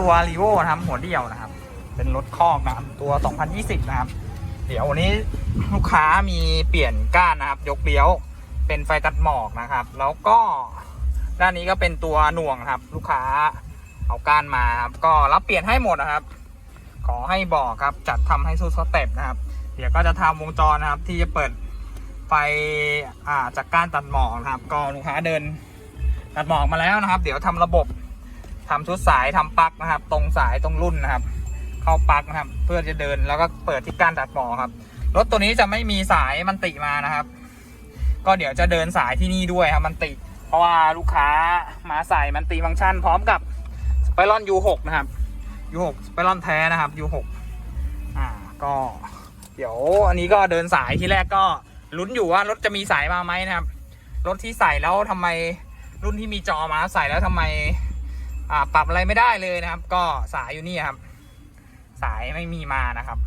ตัวรีโวนะครับ หัวเดี่ยวนะครับ เป็นรถคอกนะครับ ตัว 2020 นะครับ เดี๋ยววันนี้ลูกค้ามีเปลี่ยนก้านนะครับ ยกเลี้ยว เป็นไฟตัดหมอกนะครับ แล้วก็ด้านนี้ก็เป็นตัวหน่วงครับ ลูกค้าเอาก้านมาครับก็รับเปลี่ยนให้หมดนะครับ ขอให้บอกครับจัดทำให้สู้สเต็ปนะครับ เดี๋ยวก็จะทำวงจรนะครับ ที่จะเปิดไฟอ่าจากก้ารตัดหมอกนะครับ ก็ลูกค้าเดินตัดหมอกมาแล้วนะครับ เดี๋ยวทำระบบ ทำชุดสายทำปลั๊กนะครับ ตรงสายตรงรุ่นนะครับ เข้าปลั๊กนะครับ เพื่อจะเดินแล้วก็เปิดที่ก้านตัดหมอครับ รถตัวนี้จะไม่มีสายมันติมานะครับ ก็เดี๋ยวจะเดินสายที่นี่ด้วยครับมันติ เพราะว่าลูกค้ามาใส่มันติฟังก์ชัน พร้อมกับสไปรอน U6 นะครับ U6 สไปรอนแท้นะครับ U6 อ่าก็เดี๋ยวอันนี้ก็เดินสายที่แรกก็ลุ้นอยู่ว่ารถจะมีสายมาไหมนะครับ รถที่ใส่แล้วทำไมรุ่นที่มีจอมาใส่แล้วทำไม ปรับอะไรไม่ได้เลยนะครับ ก็สายอยู่นี่ครับ สายไม่มีมานะครับ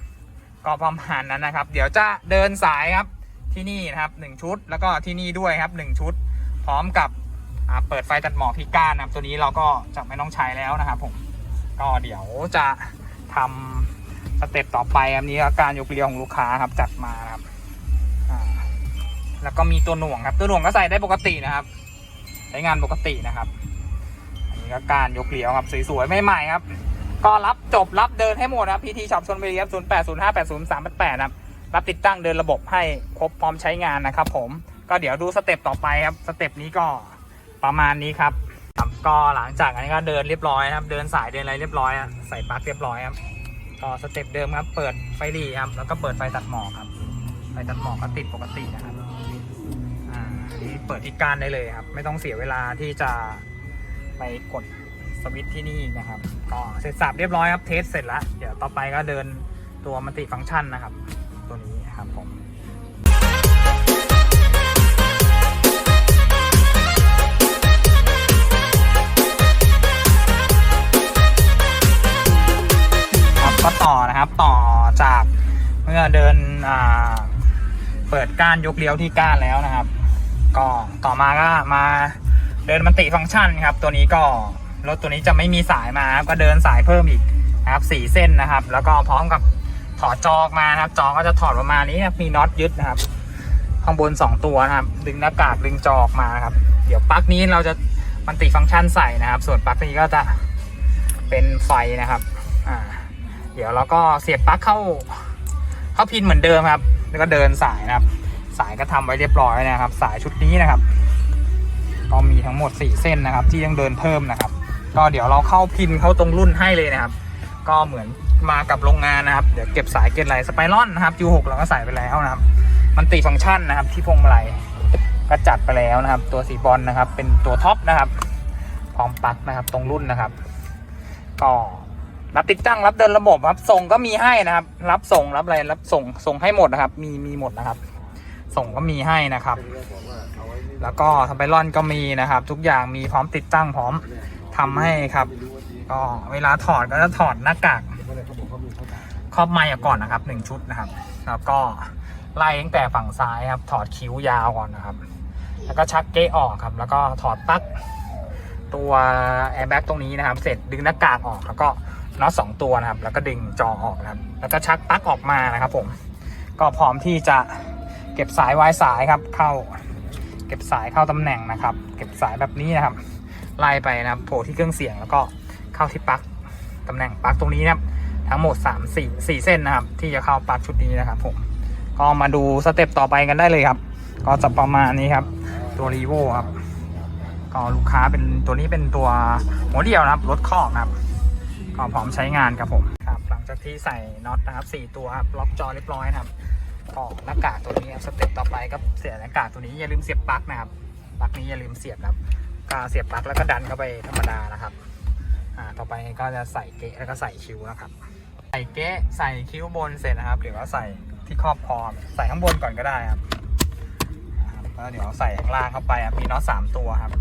ก็ประมาณนั้นนะครับ เดี๋ยวจะเดินสายครับที่นี่นะครับหนึ่งชุด แล้วก็ที่นี่ด้วยครับหนึ่งชุด พร้อมกับอ่าเปิดไฟตัดหมอกที่ก้านนะครับ ตัวนี้เราก็จะไม่ต้องใช้แล้วนะครับผมก็เดี๋ยวจะทำสเต็ปต่อไปอันนี้ก็การยกเลี้ยวของลูกค้าครับจัดมาครับอ่าแล้วก็มีตัวหน่วงครับ ตัวหน่วงก็ใส่ได้ปกตินะครับใช้งานปกตินะครับ ก็การยกเหลียวครับสวยๆใหม่ๆครับก็รับจบรับเดินให้หมดนะครับพีทีช็อปชนบุรีครับศูนย์แปดศูนย์ห้าแปดศูนย์สามแปดครับรับติดตั้งเดินระบบให้ครบพร้อมใช้งานนะครับผมก็เดี๋ยวดูสเต็ปต่อไปครับสเต็ปนี้ก็ประมาณนี้ครับครับก็หลังจากอันนี้ก็เดินเรียบร้อยครับ เดินสายเดินอะไรเรียบร้อยอะใส่ปลั๊กเรียบร้อยครับก็สเต็ปเดิมครับ เปิดไฟหลีครับแล้วก็เปิดไฟตัดหมอกครับ ไฟตัดหมอกก็ติดปกตินะครับอ่าเปิดที่การได้เลยครับ ไม่ต้องเสียเวลาที่จะ ไปกดสวิตช์ที่นี่นะครับก็เสร็จสับเรียบร้อยครับเทสเสร็จแล้ว เดี๋ยวต่อไปก็เดินตัวมัลติฟังก์ชันนะครับ ตัวนี้ครับผมครับก็ต่อนะครับต่อจากเมื่อเดินอ่าเปิดก้านยกเลี้ยวที่ก้านแล้วนะครับ ก็ต่อมาก็มา เดินมันติฟังก์ชันครับ ตัวนี้ก็รถตัวนี้จะไม่มีสายมาครับก็เดินสายเพิ่มอีกนะครับสี่เส้นนะครับ แล้วก็พร้อมกับถอดจอกมานะครับจอก็จะถอดประมาณนี้นะครับมีน็อตยึดนะครับ ข้างบน 2 ตัวนะครับ ดึงหน้ากากดึงจอกมาครับ เดี๋ยวปลั๊กนี้เราจะมันติฟังก์ชันใส่นะครับ ส่วนปลั๊กนี้ก็จะเป็นไฟนะครับอ่าเดี๋ยวเราก็เสียบปลั๊กเข้าเข้าพินเหมือนเดิมครับ แล้วก็เดินสายนะครับ สายก็ทำไว้เรียบร้อยนะครับ สายชุดนี้นะครับ ก็มีทั้งหมด 4 เส้นนะครับ ที่ยังเดินเพิ่มนะครับ ก็เดี๋ยวเราเข้าพินเข้าตรงรุ่นให้เลยนะครับ ก็เหมือนมากับโรงงานนะครับ เดี๋ยวเก็บสายเก็บอะไรสไปรอนนะครับ U6 เราก็ใส่ไปแล้วนะครับ มันติฟังก์ชันนะครับ ที่พวงมาลัยก็จัดไปแล้วนะครับ ตัวสีบอลนะครับ เป็นตัวท็อปนะครับพร้อมปลั๊กนะครับตรงรุ่นนะครับก็รับติดตั้งรับเดินระบบครับส่งก็มีให้นะครับ รับส่งรับอะไรรับส่งส่งให้หมดนะครับ มีมีหมดนะครับ ส่งก็มีให้นะครับ แล้วก็ทำไปร่อนก็มีนะครับ ทุกอย่างมีพร้อมติดตั้งพร้อมทำให้ครับ ก็เวลาถอดก็จะถอดหน้ากากครอบไม้ออกก่อนนะครับหนึ่งชุดนะครับ แล้วก็ไล่ตั้งแต่ฝั่งซ้ายครับ ถอดคิ้วยาวก่อนนะครับ แล้วก็ชักเก๊ะออกครับ แล้วก็ถอดปลั๊กตัวแอร์แบ็กตรงนี้นะครับ เสร็จดึงหน้ากากออกแล้วก็น็อตสองตัวนะครับ แล้วก็ดึงจอออกนะครับ แล้วก็ชักปลั๊กออกมานะครับ ผม ก็พร้อมที่จะ เก็บสายวายสายครับเข้า เก็บสายเข้าตำแหน่งนะครับ เก็บสายแบบนี้นะครับไล่ไปนะครับโผล่ที่เครื่องเสียงแล้วก็เข้าที่ปลั๊กตำแหน่งปลั๊กตรงนี้นะครับ ทั้งหมด 3 4 4 เส้นนะครับ ที่จะเข้าปลั๊กชุดนี้นะครับ ผมก็มาดูสเต็ปต่อไปกันได้เลยครับ ก็จะประมาณนี้ครับ ตัวรีโวครับก็ลูกค้าเป็นตัวนี้เป็นตัวหัวเดียวนะครับรถคอกนะครับก็พร้อมใช้งานครับผมครับ หลังจากที่ใส่น็อตนะครับสี่ตัวครับล็อกจอเรียบร้อยนะครับ ก็หน้ากากตัวนี้ครับสเต็ปต่อไปก็เสียบหน้ากากตัวนี้อย่าลืมเสียบปลั๊กนะครับปลั๊กนี้อย่าลืมเสียบนะครับก็เสียบปลั๊กแล้วก็ดันเข้าไปธรรมดานะครับอ่าต่อไปก็จะใส่เกะแล้วก็ใส่คิ้วนะครับใส่เกะใส่คิ้วบนเสร็จนะครับเดี๋ยวก็ใส่ที่ครอบคอใส่ข้างบนก่อนก็ได้ครับแล้วเดี๋ยวใส่ข้างล่างเข้าไปมีน็อตสามตัวครับ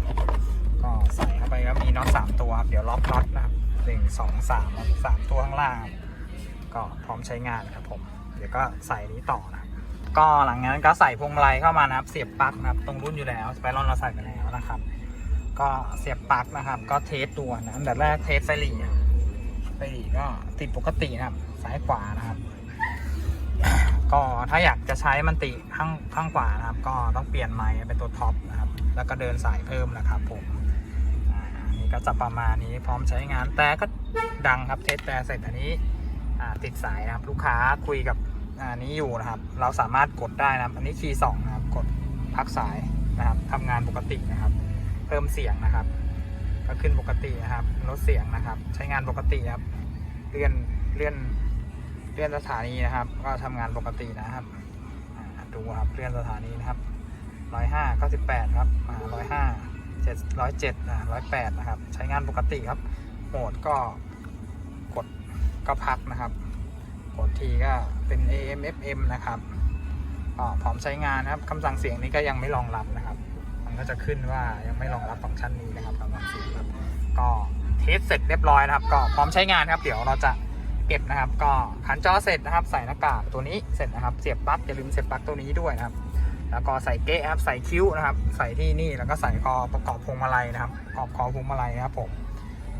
ก็ใส่เข้าไปก็มีน็อตสามตัวครับเดี๋ยวล็อกน็อตนะครับหนึ่งสองสามสามตัวข้างล่าง ก็พร้อมใช้งานครับผม เดี๋ยวก็ใส่นี้ต่อนะครับก็หลังจากนั้นก็ใส่พวงมาลัยเข้ามานะครับ เสียบปลั๊กนะครับ ตรงรุ่นอยู่แล้วสไปรอนเราใส่ไปแล้วนะครับ ก็เสียบปลั๊กนะครับ ก็เทสตัวนะอันดับแรกเทสไฟหลีไฟหลีก็ติดปกตินะครับซ้ายขวานะครับ ก็ถ้าอยากจะใช้มันติข้างข้างขวานะครับ ก็ต้องเปลี่ยนไม้เป็นตัวท็อปนะครับ แล้วก็เดินสายเพิ่มนะครับผมอันนี่ก็จะประมาณนี้พร้อมใช้งานแต่ก็ดังครับเทสแต่เสร็จอันนี้ ติดสายนะครับ ลูกค้าคุยกับอันนี้อยู่นะครับ เราสามารถกดได้นะครับ อันนี้คีย์สองนะครับ กดพักสายนะครับทำงานปกตินะครับ เพิ่มเสียงนะครับ ก็ขึ้นปกตินะครับลดเสียงนะครับ ใช้งานปกติครับ เลื่อนเลื่อนเลื่อนสถานีนะครับ ก็ทำงานปกตินะครับดูครับเลื่อนสถานีนะครับร้อยห้าเก้าสิบแปดครับร้อยห้าเจ็ดร้อยเจ็ดร้อยแปดนะครับ ใช้งานปกติครับโหมดก็ ก็พักนะครับกดทีก็เป็น AM FM นะครับก็พร้อมใช้งานนะครับคำสั่งเสียงนี้ก็ยังไม่รองรับนะครับ มันก็จะขึ้นว่ายังไม่รองรับฟังก์ชันนี้นะครับกำลังเสียงครับก็เทสเสร็จเรียบร้อยนะครับ ก็พร้อมใช้งานครับ เดี๋ยวเราจะเก็บนะครับ ก็ขันจอเสร็จนะครับ ใส่หน้ากากตัวนี้เสร็จนะครับ เสียบปลั๊กอย่าลืมเสียบปลั๊กตัวนี้ด้วยนะครับ แล้วก็ใส่เก๊ะครับใส่คิ้วนะครับ ใส่ที่นี่แล้วก็ใส่คอประกอบพวงมาลัยนะครับประกอบคอพวงมาลัยนะครับผม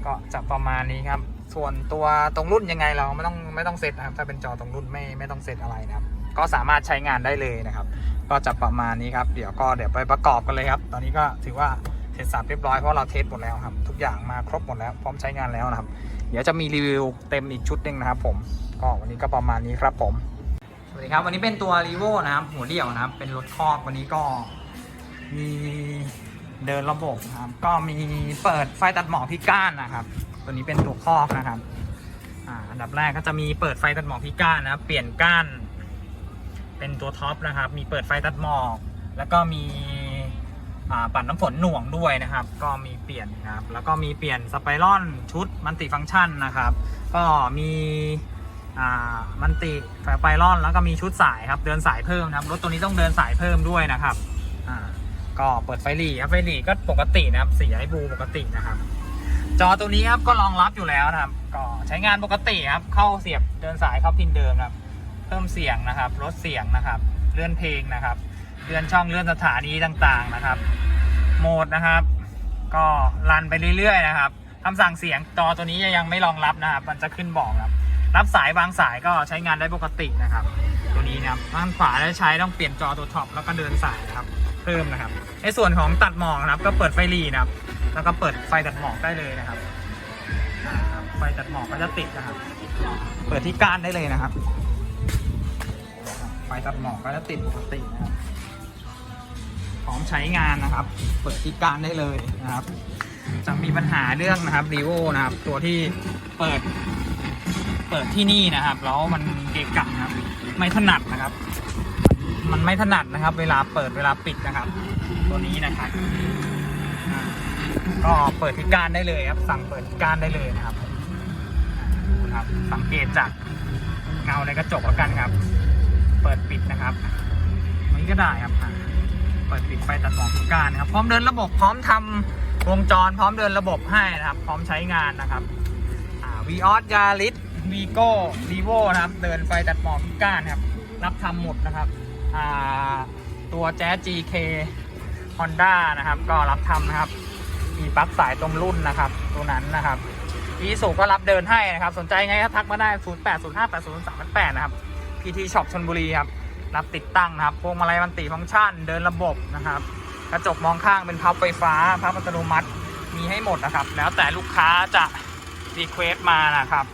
ก็จะประมาณนี้ครับ ส่วนตัวตรงรุ่นยังไงเราไม่ต้องไม่ต้องเซตนะครับ ถ้าเป็นจอตรงรุ่นไม่ไม่ต้องเซตอะไรนะครับ ก็สามารถใช้งานได้เลยนะครับ ก็จะประมาณนี้ครับ เดี๋ยวก็เดี๋ยวไปประกอบกันเลยครับ ตอนนี้ก็ถือว่าเสร็จสับเรียบร้อยเพราะเราเทสหมดแล้วครับ ทุกอย่างมาครบหมดแล้วพร้อมใช้งานแล้วนะครับ เดี๋ยวจะมีรีวิวเต็มอีกชุดหนึ่งนะครับ ผมก็วันนี้ก็ประมาณนี้ครับผมสวัสดีครับวันนี้เป็นตัวรีโวนะครับหัวเดี่ยวนะครับ เป็นรถคอกวันนี้ก็มีเดินระบบนะครับ ก็มีเปิดไฟตัดหมอกที่ก้านนะครับ ตัวนี้เป็นตัวคอกนะครับอันดับแรกก็จะมีเปิดไฟตัดหมอกที่ก้านนะครับเปลี่ยนก้านเป็นตัวท็อปนะครับ มีเปิดไฟตัดหมอก แล้วก็มีปัดน้ำฝนหน่วงด้วยนะครับ ก็มีเปลี่ยนนะครับ แล้วก็มีเปลี่ยนสไปรอนชุดมันติฟังก์ชันนะครับ ก็มีมันติสไปรอนแล้วก็มีชุดสายครับ เดินสายเพิ่มนะครับ รถตัวนี้ต้องเดินสายเพิ่มด้วยนะครับ ก็เปิดไฟหลีครับ ไฟหลีก็ปกตินะครับ สีไอบูปกตินะครับ จอตัวนี้ครับก็รองรับอยู่แล้วนะครับ ก็ใช้งานปกติครับ เข้าเสียบเดินสายเข้าพินเดิมครับ เพิ่มเสียงนะครับลดเสียงนะครับ เลื่อนเพลงนะครับ เลื่อนช่องเลื่อนสถานีต่างๆนะครับ โหมดนะครับ ก็รันไปเรื่อยๆนะครับคำสั่งเสียงจอตัวนี้ยังไม่รองรับนะครับ มันจะขึ้นบอกครับ รับสายบางสายก็ใช้งานได้ปกตินะครับ ตัวนี้นะครับด้านขวาได้ใช้ต้องเปลี่ยนจอตัวท็อปแล้วก็เดินสายนะครับ เพิ่มนะครับ ในส่วนของตัดหมอกนะครับ ก็เปิดไฟหลีนะครับ แล้วก็เปิดไฟตัดหมอกได้เลยนะครับอ่าครับ ไฟตัดหมอกก็จะติดนะครับ เปิดที่ก้านได้เลยนะครับ ไฟตัดหมอกก็จะติดปกตินะครับพร้อมใช้งานนะครับ เปิดที่ก้านได้เลยนะครับ จะมีปัญหาเรื่องนะครับรีโวนะครับ ตัวที่เปิด เปิดที่นี่นะครับ แล้วมันเกะกะนะครับ ไม่ถนัดนะครับ มันไม่ถนัดนะครับ เวลาเปิดเวลาปิดนะครับ ตัวนี้นะครับ ก็เปิดที่ก้านได้เลยครับ สั่งเปิดที่ก้านได้เลยนะครับดูนะครับ สังเกตจากเงาในกระจกแล้วกันครับ เปิดปิดนะครับมันก็ได้ครับเปิดปิดไฟตัดหมอกที่ก้านนะครับ พร้อมเดินระบบพร้อมทำวงจรพร้อมเดินระบบให้นะครับ พร้อมใช้งานนะครับวีออสยาริสวีโก้รีโวนะครับ เดินไฟตัดหมอกก้านครับรับทำหมดนะครับตัวแจ๊ส GK Honda นะครับ ก็รับทำนะครับ มีปลั๊กสายตรงรุ่นนะครับตัวนั้นนะครับอีสุก็รับเดินให้นะครับ สนใจไงก็ทักมาได้ 0 8 0 5 8 0 3 8 นะครับ PT Shop ชนบุรีครับรับติดตั้งนะครับพวงมาลัยมันติฟังก์ชันเดินระบบนะครับกระจกมองข้างเป็นพับไฟฟ้าพับอัตโนมัติมีให้หมดนะครับ แล้วแต่ลูกค้าจะรีเควสมานะครับ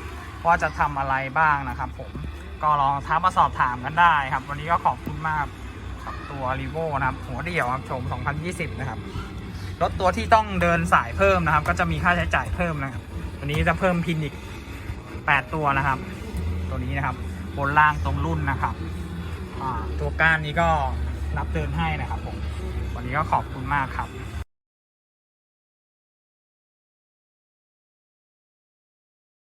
ว่าจะทำอะไรบ้างนะครับ ผมก็ลองทักมาสอบถามกันได้ครับ วันนี้ก็ขอบคุณมากกับตัว r ีโวนะครับ หัวเดี่ยวครับชม 2020 นะครับ รถตัวที่ต้องเดินสายเพิ่มนะครับ ก็จะมีค่าใช้จ่ายเพิ่มนะครับ ตัวนี้จะเพิ่มพินอีก8ตัวนะครับ ตัวนี้นะครับ บนล่างตรงรุ่นนะครับตัวก้านนี้ก็รับเดินให้นะครับผมวันนี้ก็ขอบคุณมากครับ